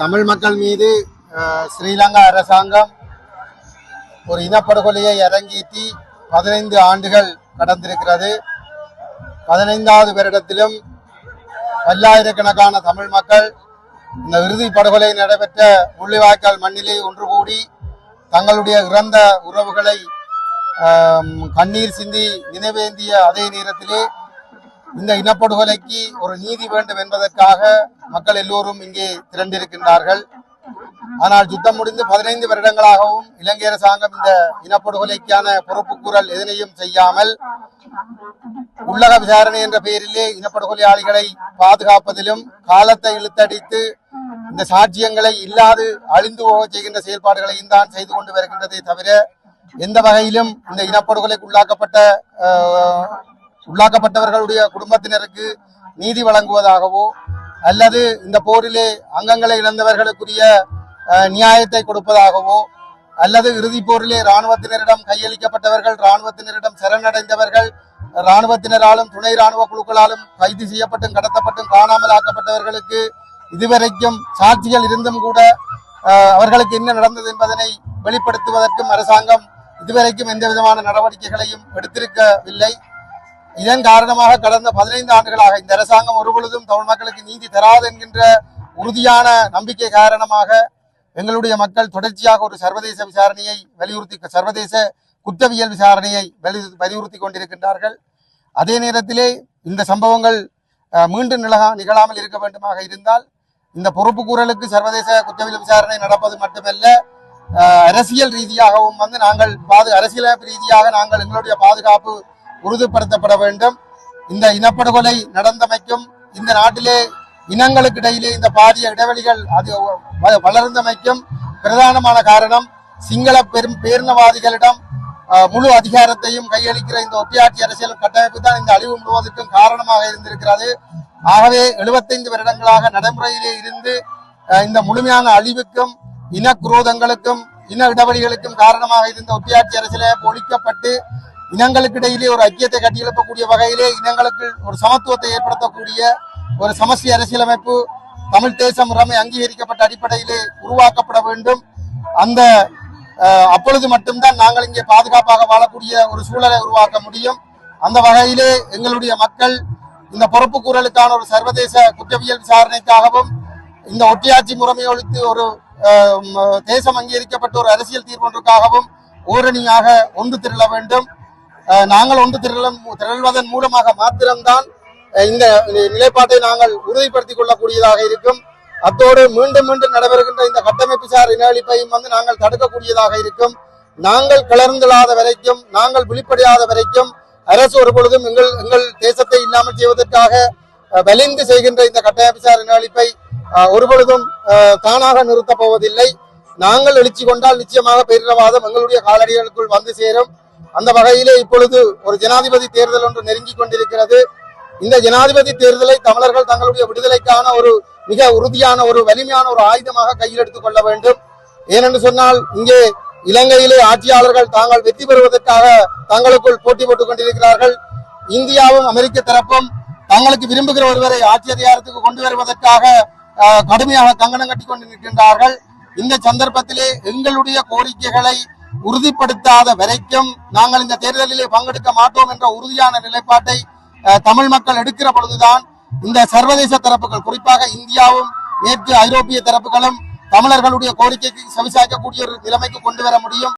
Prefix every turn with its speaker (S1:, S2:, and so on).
S1: தமிழ் மக்கள் மீது ஸ்ரீலங்கா அரசாங்கம் ஒரு இனப்படுகொலையை அரங்கேற்றி பதினைந்து ஆண்டுகள் கடந்திருக்கிறது. பதினைந்தாவது வருடத்திலும் பல்லாயிரக்கணக்கான தமிழ் மக்கள் இந்த இறுதி படுகொலை நடைபெற்ற முள்ளிவாய்க்கால் மண்ணிலே ஒன்று கூடி தங்களுடைய இறந்த உறவுகளை கண்ணீர் சிந்தி நினைவேந்திய அதே நேரத்திலே இந்த இனப்படுகொலைக்கு ஒரு நீதி வேண்டும் என்பதற்காக மக்கள் எல்லோரும் இங்கே திரண்டிருக்கின்றார்கள். ஆனால் யுத்தம் முடிந்து பதினைந்து வருடங்களாகவும் இலங்கை அரசாங்கம் இந்த இனப்படுகொலைக்கான பொறுப்புக்கூறல் எதனையும் செய்யாமல் உள்ளக விசாரணை என்ற பெயரிலே இனப்படுகொலையாளிகளை பாதுகாப்பதிலும் காலத்தை இழுத்தடித்து இந்த சாட்சியங்களை இல்லாது அழிந்து போக செய்கின்ற செயல்பாடுகளையும் தான் செய்து கொண்டு வருகின்றதே தவிர எந்த வகையிலும் இந்த இனப்படுகொலைக்கு உள்ளாக்கப்பட்ட அஹ், உள்ளாக்கப்பட்டவர்களுடைய குடும்பத்தினருக்கு நீதி வழங்குவதாகவோ அல்லது இந்த போரிலே அங்கங்களை இழந்தவர்களுக்குரிய நியாயத்தை கொடுப்பதாகவோ அல்லது இறுதிப் போரிலே இராணுவத்தினரிடம் கையளிக்கப்பட்டவர்கள் இராணுவத்தினரிடம் சரணடைந்தவர்கள் இராணுவத்தினராலும் துணை இராணுவ குழுக்களாலும் கைது செய்யப்பட்டும் கடத்தப்பட்டும் காணாமல் ஆக்கப்பட்டவர்களுக்கு இதுவரைக்கும் சாட்சிகள் இருந்தும் கூட அவர்களுக்கு என்ன நடந்தது என்பதனை வெளிப்படுத்துவதற்கும் அரசாங்கம் இதுவரைக்கும் எந்த விதமான நடவடிக்கைகளையும் எடுத்திருக்கவில்லை. இதன் காரணமாக கடந்த பதினைந்து ஆண்டுகளாக இந்த அரசாங்கம் ஒருபொழுதும் தமிழ் மக்களுக்கு நீதி தராது என்கின்ற உறுதியான நம்பிக்கை காரணமாக எங்களுடைய மக்கள் தொடர்ச்சியாக ஒரு சர்வதேச விசாரணையை வலியுறுத்தி சர்வதேச குற்றவியல் விசாரணையை வலி- வலியுறுத்தி கொண்டிருக்கின்றார்கள். அதே நேரத்திலே இந்த சம்பவங்கள் மீண்டும் நிலகா நிகழாமல் இருக்க வேண்டுமாக இருந்தால் இந்த பொறுப்பு கூறலுக்கு சர்வதேச குற்றவியல் விசாரணை நடப்பது மட்டுமல்ல அரசியல் ரீதியாகவும் வந்து நாங்கள் பாது அரசியலமைப்பு ரீதியாக நாங்கள் எங்களுடைய பாதுகாப்பு உறுதிப்படுத்தப்பட வேண்டும். இந்த இனப்படுகொலை நடந்தமைக்கும் இந்த நாட்டிலே இனங்களுக்கு இடையிலே இந்த பாரிய இடைவெளிகள் அது வளர்ந்தமைக்கும் பிரதானமான காரணம் சிங்கள பெரும் பேரினவாதிகளிடம் முழு அதிகாரத்தையும் கையளிக்கிற இந்த ஒட்டியாட்சி அரசியல் கட்டமைப்பு தான் இந்த அழிவு முழுவதற்கும் காரணமாக இருந்திருக்கிறது. ஆகவே 75 வருடங்களாக நடைமுறையிலே இருந்து இந்த முழுமையான அழிவுக்கும் இன குரோதங்களுக்கும் இன இடைவெளிகளுக்கும் காரணமாக இருந்த ஒட்டியாட்சி அரசியலே ஒழிக்கப்பட்டு இனங்களுக்கு இடையிலே ஒரு ஐக்கியத்தை கட்டியெழுப்பக்கூடிய வகையிலே இனங்களுக்கு ஒரு சமத்துவத்தை ஏற்படுத்தக்கூடிய ஒரு சமஸ்டி அரசியலமைப்பு தமிழ் தேசம் முறைமை அங்கீகரிக்கப்பட்ட அடிப்படையிலே உருவாக்கப்பட வேண்டும். அந்த அப்பொழுது மட்டும்தான் நாங்கள் இங்கே பாதுகாப்பாக வாழக்கூடிய ஒரு சூழலை உருவாக்க முடியும். அந்த வகையிலே எங்களுடைய மக்கள் இந்த பொறுப்பு கூறலுக்கான ஒரு சர்வதேச குற்றவியல் விசாரணைக்காகவும் இந்த ஒட்டியாட்சி முறைமை ஒழித்து ஒரு தேசம் அங்கீகரிக்கப்பட்ட ஒரு அரசியல் தீர்வொன்றுக்காகவும் ஓரணியாக ஒன்று திரள வேண்டும். நாங்கள் ஒன்று திரளும் திரள்வதன் மூலமாக மாத்திரம்தான் இந்த நிலைப்பாட்டை நாங்கள் உறுதிப்படுத்திக் கொள்ளக்கூடியதாக இருக்கும். அத்தோடு மீண்டும் மீண்டும் நடைபெறுகின்ற இந்த கட்டமைப்பு சார் இனஅழிப்பையும் வந்து நாங்கள் தடுக்கக்கூடியதாக இருக்கும். நாங்கள் கிளர்ந்தலாத வரைக்கும் நாங்கள் விழிப்படையாத வரைக்கும் அரசு ஒரு பொழுதும் எங்கள் எங்கள் தேசத்தை இல்லாமல் செய்வதற்காக வலிந்து செய்கின்ற இந்த கட்டமைப்பு சார் இனஅழிப்பை அஹ், ஒரு பொழுதும் அஹ், தானாக நிறுத்தப் போவதில்லை. நாங்கள் எழுச்சி கொண்டால் நிச்சயமாக பேரினவாதம் எங்களுடைய காலடிகளுக்குள் வந்து சேரும். அந்த வகையிலே இப்பொழுது ஒரு ஜனாதிபதி தேர்தல் ஒன்று நெருங்கிக் கொண்டிருக்கிறது. இந்த ஜனாதிபதி தேர்தலை தமிழர்கள் தங்களுடைய விடுதலைக்கான ஒரு மிக உறுதியான ஒரு வலிமையான ஒரு ஆயுதமாக கையில் எடுத்துக் கொள்ள வேண்டும். ஏனென்று சொன்னால் இங்கே இலங்கையிலே ஆட்சியாளர்கள் தாங்கள் வெற்றி பெறுவதற்காக தங்களுக்குள் போட்டி போட்டுக் கொண்டிருக்கிறார்கள். இந்தியாவும் அமெரிக்க தரப்பும் தங்களுக்கு விரும்புகிற ஒருவரை ஆட்சி அதிகாரத்துக்கு கொண்டு வருவதற்காக ஆஹ், கடுமையாக கங்கணம் கட்டி கொண்டு நிற்கின்றார்கள் இந்த சந்தர்ப்பத்திலே எங்களுடைய கோரிக்கைகளை உறுதிப்படுத்தாத வரைக்கும் நாங்கள் இந்த தேர்தலிலே பங்கெடுக்க மாட்டோம் என்ற உறுதியான நிலைப்பாட்டை அஹ், தமிழ் மக்கள் எடுக்கிற பொழுதுதான் இந்த சர்வதேச தரப்புகள் குறிப்பாக இந்தியாவும் மேற்கு ஐரோப்பிய தரப்புகளும் தமிழர்களுடைய கோரிக்கைக்கு செவிசாய்க்கக்கூடிய ஒரு நிலைமைக்கு கொண்டு வர முடியும்.